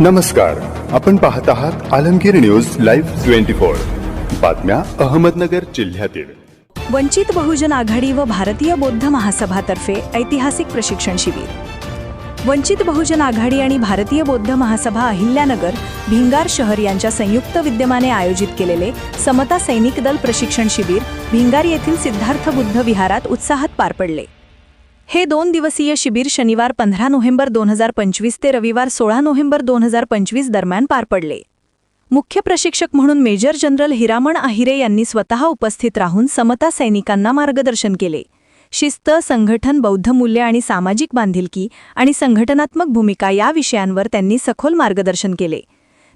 नमस्कार. आपण पाहत आहात Alamgir news live twenty four. बातम्या अहमदनगर जिल्ह्यातील. वंचित बहुजन आघाडी व भारतीय बौद्ध महासभातर्फे ऐतिहासिक प्रशिक्षण शिबिर. वंचित बहुजन आघाडी आणि भारतीय बौद्ध महासभा अहिल्यानगर भिंगार शहर यांच्या संयुक्त विद्यमाने आयोजित केलेले समता सैनिक दल प्रशिक्षण शिबिर भिंगार येथील सिद्धार्थ बुद्ध विहारात उत्साहात पार पडले. हे दोन दिवसीय शिबिर शनिवार पंधरा नोव्हेंबर दोन हजार पंचवीस ते रविवार सोळा नोव्हेंबर दोन हजार पंचवीस दरम्यान पार पडले. मुख्य प्रशिक्षक म्हणून मेजर जनरल हिरामण आहिरे यांनी स्वतः उपस्थित राहून समता सैनिकांना मार्गदर्शन केले. शिस्त संघटन बौद्ध मूल्य आणि सामाजिक बांधिलकी आणि संघटनात्मक भूमिका या विषयांवर त्यांनी सखोल मार्गदर्शन केले.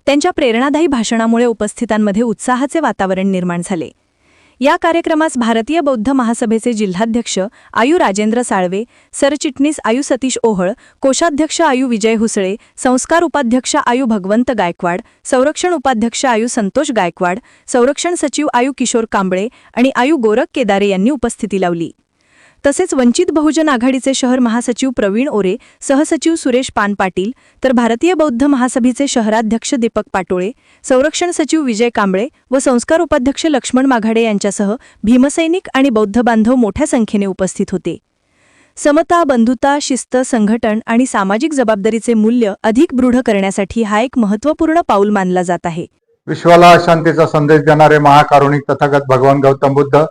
त्यांच्या प्रेरणादायी भाषणामुळे उपस्थितांमध्ये उत्साहाचे वातावरण निर्माण झाले. या कार्यक्रमास भारतीय बौद्ध महासभेचे जिल्हाध्यक्ष आयु राजेंद्र साळवे सरचिटणीस आयु सतीश ओहळ कोषाध्यक्ष आयु विजय हुसळे संस्कार उपाध्यक्ष आयु भगवंत गायकवाड संरक्षण उपाध्यक्ष आयु संतोष गायकवाड संरक्षण सचिव आयु किशोर कांबळे आणि आयु गोरख केदारे यांनी उपस्थिती लावली. तसेच वंचित बहुजन आघाडीचे शहर महासचिव प्रवीण ओरे सहसचिव सुरेश पान पाटील तर भारतीय बौद्ध महासभेचे शहराध्यक्ष दीपक पाटोळे संरक्षण सचिव विजय कांबळे व संस्कार उपाध्यक्ष लक्ष्मण माघाडे यांच्यासह भीमसैनिक आणि बौद्ध बांधव मोठ्या संख्येने उपस्थित होते. समता बंधुता शिस्त संघटन आणि सामाजिक जबाबदारीचे मूल्य अधिक दृढ करण्यासाठी हा एक महत्त्वपूर्ण पाऊल मानला जात आहे. विश्वाला शांतीचा संदेश देणारे महाकारुणिक तथागत भगवान गौतम बुद्ध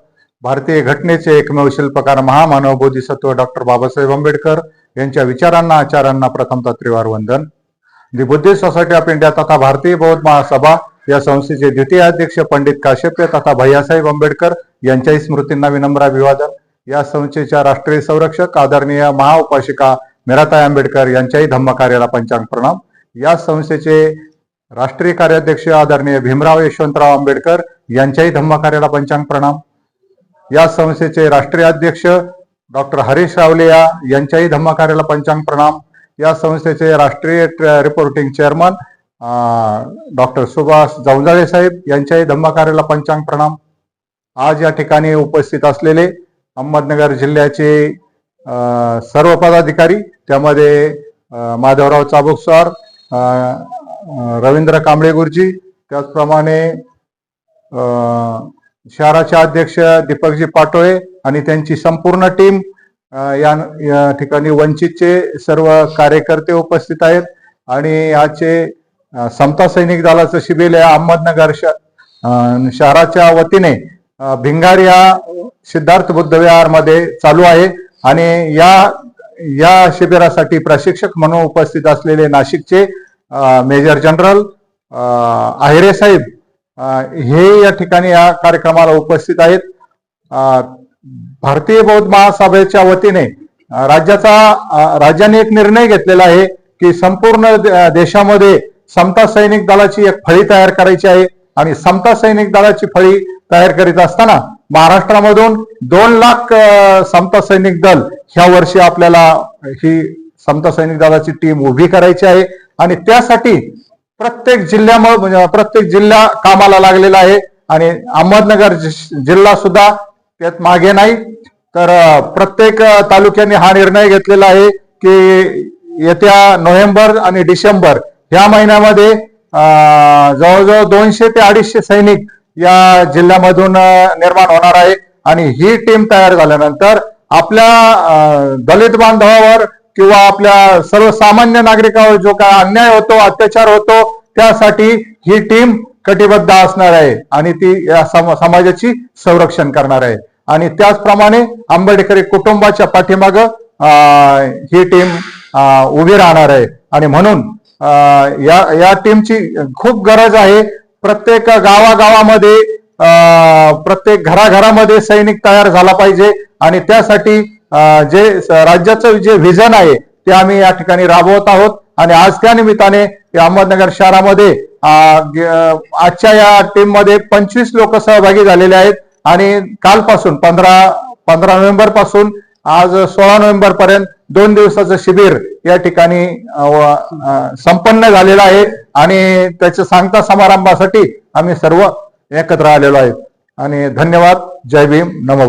भारतीय घटनेचे एकमेव शिल्पकार महामानव बोधिसत्व डॉक्टर बाबासाहेब आंबेडकर यांच्या विचारांना आचारांना प्रथमतः त्रिवार वंदन. दि बुद्धिस्ट सोसायटी ऑफ इंडिया तथा भारतीय बौद्ध महासभा या संस्थेचे द्वितीय अध्यक्ष पंडित काश्यप्य तथा भैयासाहेब आंबेडकर यांच्याही स्मृतींना विनम्र अभिवादन. या संस्थेच्या राष्ट्रीय संरक्षक आदरणीय महाउपाशिका मिराताई आंबेडकर यांच्याही धम्मकार्याला पंचांग प्रणाम. या संस्थेचे राष्ट्रीय कार्याध्यक्ष आदरणीय भीमराव यशवंतराव आंबेडकर यांच्याही धम्मकार्याला पंचांग प्रणाम. या संस्थेचे राष्ट्रीय अध्यक्ष डॉक्टर हरीश रावलिया यांच्याही धम्मकार्याला पंचांग प्रणाम. या संस्थेचे राष्ट्रीय reporting chairman doctor Subhash Javjale साहेब यांच्याही धम्मकार्याला पंचांग प्रणाम. आज या ठिकाणी उपस्थित असलेले अहमदनगर जिल्ह्याचे सर्व पदाधिकारी त्यामध्ये माधवराव चाबुकस्वार रवींद्र कांबळे गुरुजी त्याचप्रमाणे शहराचे अध्यक्ष दीपकजी पाटोळे आणि त्यांची संपूर्ण टीम या ठिकाणी वंचितचे सर्व कार्यकर्ते उपस्थित आहेत. आणि याचे समता सैनिक दलाचं शिबिर या अहमदनगर श- शहराच्या वतीने भिंगार या सिद्धार्थ बुद्धविहारमध्ये चालू आहे. आणि या या शिबिरासाठी प्रशिक्षक म्हणून उपस्थित असलेले नाशिकचे मेजर जनरल आहिरे साहेब हे या ठिकाणी या कार्यक्रमाला उपस्थित आहेत. भारतीय बौद्ध महासभेच्या वतीने राज्याचा राज्याने एक निर्णय घेतलेला आहे की संपूर्ण देशामध्ये समता सैनिक दलाची एक फळी तयार करायची आहे आणि समता सैनिक दलाची फळी तयार करीत असताना महाराष्ट्रामधून दोन लाख समता सैनिक दल ह्या वर्षी आपल्याला ही समता सैनिक दलाची टीम उभी करायची आहे. आणि त्यासाठी प्रत्येक जिल्ह्यामध्ये म्हणजे प्रत्येक जिल्हा कामाला लागलेला आहे. आणि अहमदनगर जि- जिल्हा सुद्धा त्यात मागे नाही. तर प्रत्येक तालुक्यांनी तालुक्याने हा निर्णय घेतलेला आहे की येत्या नोव्हेंबर आणि डिसेंबर ह्या महिन्यामध्ये जवळजवळ दोनशे ते अडीचशे सैनिक या जिल्ह्यामधून निर्माण होणार आहे. आणि ही टीम तयार झाल्यानंतर आपल्या दलित बांधवावर किंवा आपल्या सर्वसामान्य नागरिकावर जो काय अन्याय होतो अत्याचार होतो त्यासाठी ही टीम कटिबद्ध असणार आहे आणि ती या सम- समाजाची संरक्षण करणार आहे. आणि त्याचप्रमाणे आंबेडकरी कुटुंबाच्या पाठीमाग ही टीम उभी राहणार आहे. आणि म्हणून या या टीमची खूप गरज आहे. प्रत्येक गावागावामध्ये प्रत्येक घराघरामध्ये सैनिक तयार झाला पाहिजे आणि त्यासाठी जे राज्याचं जे व्हिजन आहे ते आम्ही या ठिकाणी राबवत आहोत. आणि आज त्या निमित्ताने अहमदनगर शहरामध्ये आजच्या या टीममध्ये पंचवीस लोक सहभागी झालेले आहेत. आणि कालपासून पंधरा पंधरा नोव्हेंबरपासून आज सोळा नोव्हेंबर पर्यंत दोन दिवसाचं शिबिर या ठिकाणी संपन्न झालेलं आहे. आणि त्याच्या सांगता समारंभासाठी आम्ही सर्व एकत्र आलेलो आहेत आणि धन्यवाद. जय भीम. नमो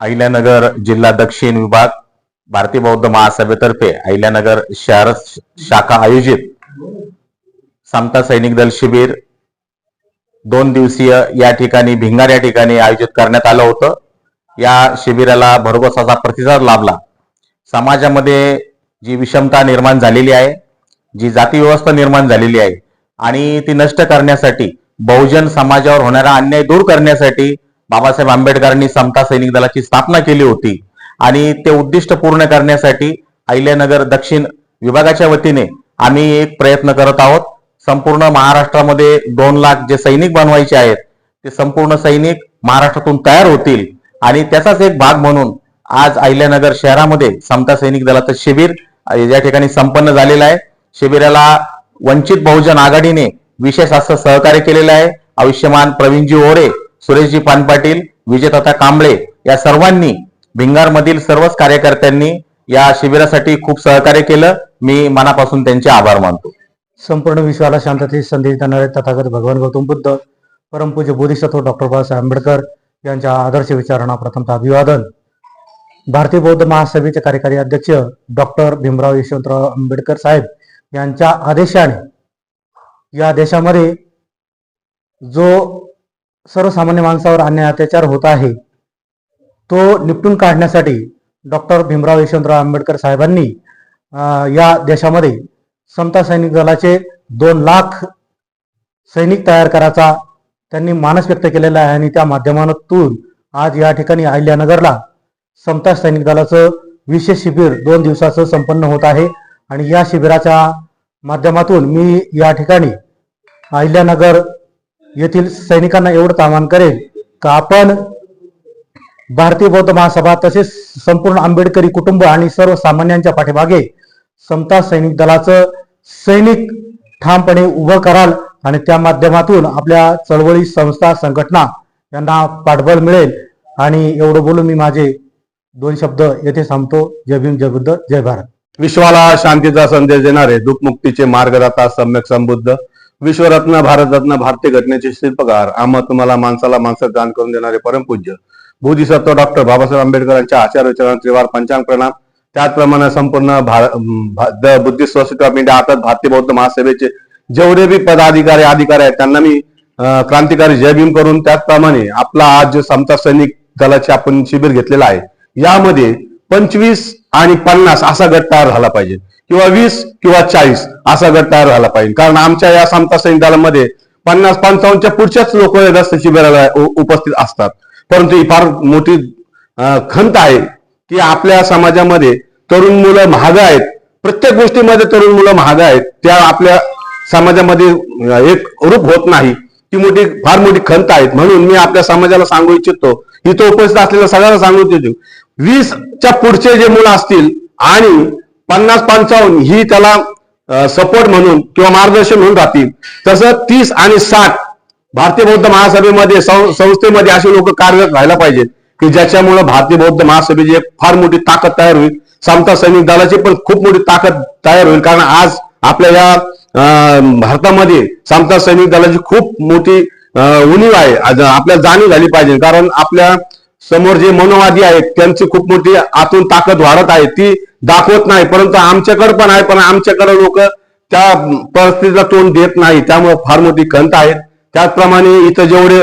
अहिल्यानगर जिल्हा दक्षिण विभाग भारतीय बौद्ध महासभेतर्फे अहिल्यानगर शहर शाखा आयोजित समता सैनिक दल शिबिर दोन दिवसीय या ठिकाणी भिंगार या ठिकाणी आयोजित करण्यात आलं होतं. या शिबिराला भरघोस असा प्रतिसाद लाभला. समाजामध्ये जी विषमता निर्माण झालेली आहे जी जाती व्यवस्था निर्माण झालेली आहे आणि ती नष्ट करण्यासाठी बहुजन समाजावर होणारा अन्याय दूर करण्यासाठी बाबासाहेब आंबेडकरांनी समता सैनिक दलाची स्थापना केली होती. आणि ते उद्दिष्ट पूर्ण करण्यासाठी अहिल्यानगर दक्षिण विभागाच्या वतीने आम्ही एक प्रयत्न करत आहोत. संपूर्ण महाराष्ट्रामध्ये दोन लाख जे सैनिक बनवायचे आहेत ते संपूर्ण सैनिक महाराष्ट्रातून तयार होतील. आणि त्याचाच एक भाग म्हणून आज अहिल्यानगर शहरामध्ये समता सैनिक दलाचं शिबिर या ठिकाणी संपन्न झालेलं आहे. शिबिराला वंचित बहुजन आघाडीने विशेष असं सहकार्य केलेलं आहे. आयुष्यमान प्रवीणजी ओरे सुरेशजी पानपाटील विजयताता कांबळे या सर्वांनी भिंगारमधील सर्वच कार्यकर्त्यांनी या शिबिरासाठी खूप सहकार्य केलं. मी मनापासून त्यांचे आभार मानतो. संपूर्ण विश्वाला शांततेची संदेश देणारे तथागत भगवान गौतम बुद्ध परमपूज्य बोधिसत्व डॉक्टर बाबासाहेब आंबेडकर यांच्या आदर्श विचारांना प्रथमतः अभिवादन. भारतीय बौद्ध महासभेचे कार्यकारी अध्यक्ष डॉक्टर भीमराव यशवंतराव आंबेडकर साहेब यांच्या आदेशाने या देशामध्ये जो सर्वसामान्य माणसावर अन्याय अत्याचार होत आहे. तो निपटून काढण्यासाठी डॉक्टर भीमराव यशवंतराव आंबेडकर साहेबांनी या देशामध्ये समता सैनिक दलाचे दोन लाख सैनिक तयार करायचा त्यांनी मानस व्यक्त केलेला आहे आणि त्या माध्यमातून आज या ठिकाणी अहिल्यानगरला समता सैनिक दलाचं विशेष शिबिर दोन दिवसाचं संपन्न होत आहे. आणि या शिबिराच्या माध्यमातून मी या ठिकाणी अहिल्यानगर येथील सैनिकांना एवढं आवाहन करेल का आपण भारतीय बौद्ध महासभा तसेच संपूर्ण आंबेडकरी कुटुंब आणि सर्वसामान्यांच्या पाठीमागे समता सैनिक दलाचं सैनिक ठामपणे उभं कराल आणि त्या माध्यमातून आपल्या चळवळी संस्था संघटना यांना पाठबळ मिळेल. आणि एवढं बोलून मी माझे दोन शब्द येथे सांगतो जय भीम जय बुद्ध जय भारत. विश्वाला शांतीचा संदेश देणारे दुःखमुक्तीचे मार्गदाता सम्यक संबुद्ध. विश्वरत्न भारतरत्न भारतीय घटनेचे शिल्पकार आम्हा तुम्हाला माणसाला माणसात दान करून देणारे परमपूज्य बोधिसत्व डॉक्टर बाबासाहेब आंबेडकरांच्या आचार विचारांना त्रिवार पंचांग प्रणाम. त्याचप्रमाणे संपूर्ण the Buddhist society of India अर्थात भारतीय बौद्ध महासभेचे जेवढे बी पदाधिकारी अधिकारी आहेत त्यांना मी क्रांतिकारी जय भीम करून त्याचप्रमाणे आपला आज जो समता सैनिक दलाचे आपण शिबिर घेतलेला आहे. यामध्ये पंचवीस आणि पन्नास असा गट तयार झाला पाहिजे. किंवा वीस किंवा चाळीस असा गट तयार झाला पाहिजे. कारण आमच्या या समता सैनिक पन्नास पंचावन्नच्या पुढच्याच लोक रस्ते शिबिराला उपस्थित असतात. परंतु ही फार मोठी खंत आहे की आपल्या समाजामध्ये तरुण मुलं महाग आहेत. प्रत्येक गोष्टीमध्ये तरुण मुलं महाग आहेत. त्या आपल्या समाजामध्ये एक रूप होत नाही. ती मोठी फार मोठी खंत आहेत. म्हणून मी आपल्या समाजाला सांगू इच्छितो. इथं उपस्थित असलेल्या सगळ्यांना सांगू इच्छितो. वीसच्या पुढचे जे मुलं असतील आणि पन्नास पंचावन्न ही त्याला सपोर्ट म्हणून किंवा मार्गदर्शन म्हणून राहतील. तसं तीस आणि साठ भारतीय बौद्ध महासभेमध्ये संस्थेमध्ये असे लोक कार्यरत राहायला पाहिजेत की ज्याच्यामुळे भारतीय बौद्ध महासभेची एक फार मोठी ताकद तयार होईल. समता सैनिक दलाची पण खूप मोठी ताकद तयार होईल. कारण आज आपल्या या अं, भारतामध्ये समता सैनिक दलाची खूप मोठी उणीव आहे. आपल्या आपल्याला जाणीव झाली पाहिजे. कारण आपल्यासमोर जे मनोवादी आहेत त्यांची खूप मोठी आतून ताकद वाढत आहे. ती दाखवत नाही परंतु आमच्याकडे पण आहे पण आमच्याकडे लोक त्या परिस्थितीला तोंड देत नाही. त्यामुळे फार मोठी खंत आहे. त्याचप्रमाणे इथं जेवढे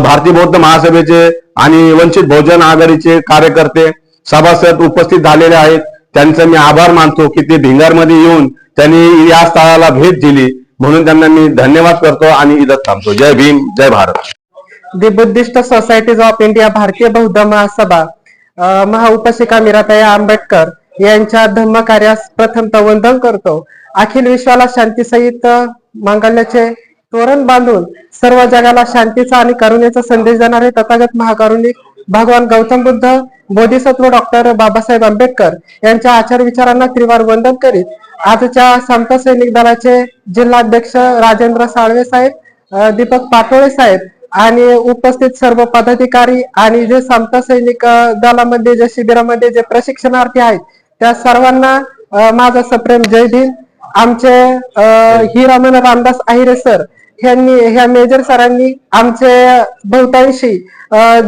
भारतीय बौद्ध महासभेचे आणि वंचित बहुजन आघाडीचे कार्यकर्ते सभासद उपस्थित झालेले आहेत. त्यांचं मी आभार मानतो की ते भिंगारमध्ये येऊन त्यांनी या स्थळाला भेट दिली. म्हणून त्यांना मी धन्यवाद करतो आणि इथं थांबतो. जय भीम जय Bharat. The Buddhist societies of India भारतीय बौद्ध महासभा अ, महाउपासिका मीराताई आंबेडकर यांच्या धम्म कार्यास प्रथमतः वंदन करतो. अखिल विश्वाला शांती सहित मांगल्याचे तोरण बांधून सर्व जगाला शांतीचा आणि करुणेचा संदेश देणारे तथागत महाकारुणिक भगवान गौतम बुद्ध बोधिसत्व डॉक्टर बाबासाहेब आंबेडकर यांच्या आचार विचारांना त्रिवार वंदन करीत आजच्या संत सैनिक दलाचे जिल्हाध्यक्ष राजेंद्र साळवे साहेब दीपक पाटोळे साहेब आणि उपस्थित सर्व पदाधिकारी आणि जे समता सैनिक दलामध्ये जे शिबिरामध्ये जे प्रशिक्षणार्थी आहेत त्या सर्वांना माझा सप्रेम जय भीम. आमचे हिरामन रामदास आहिरे सर यांनी ह्या मेजर सरांनी आमचे बहुतांशी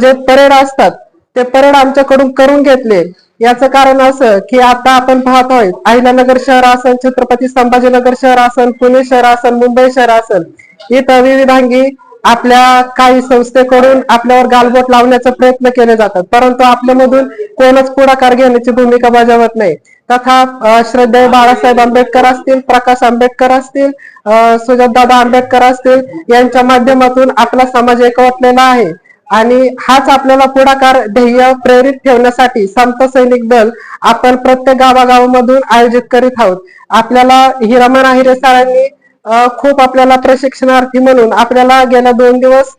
जे परेड असतात ते परेड आमच्याकडून करून घेतले. याचं कारण असं की आता आपण पाहतोय अहिल्यानगर शहर असेल छत्रपती संभाजीनगर शहर असेल पुणे शहर असेल मुंबई शहर असेल इथं विविधांगी आपल्या काही संस्थेकडून आपल्यावर गालबोट लावण्याचा प्रयत्न केले जातात. परंतु आपल्यामधून कोणच पुढाकार घेण्याची भूमिका बजावत नाही. तथा श्रद्धेय बाळासाहेब आंबेडकर असतील प्रकाश आंबेडकर असतील सुजातदादा आंबेडकर असतील यांच्या माध्यमातून आपला समाज एकवटलेला आहे. आणि हाच आपल्याला पुढाकार ध्येय प्रेरित ठेवण्यासाठी संत सैनिक दल आपण प्रत्येक गावागावामधून आयोजित करीत आहोत. आपल्याला हिरामन आहिरे सरांनी खूप आपल्याला प्रशिक्षणार्थी म्हणून आपल्याला गेल्या दोन दिवस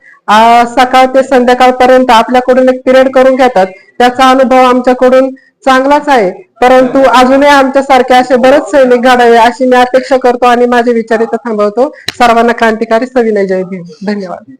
सकाळ ते संध्याकाळपर्यंत आपल्याकडून एक पिरियड करून घेतात. त्याचा अनुभव आमच्याकडून चांगलाच आहे. परंतु अजूनही आमच्यासारखे असे बरेच सैनिक घडावे अशी मी अपेक्षा करतो आणि माझे विचार इथं थांबवतो. सर्वांना क्रांतिकारी सविनय जय धन्यवाद.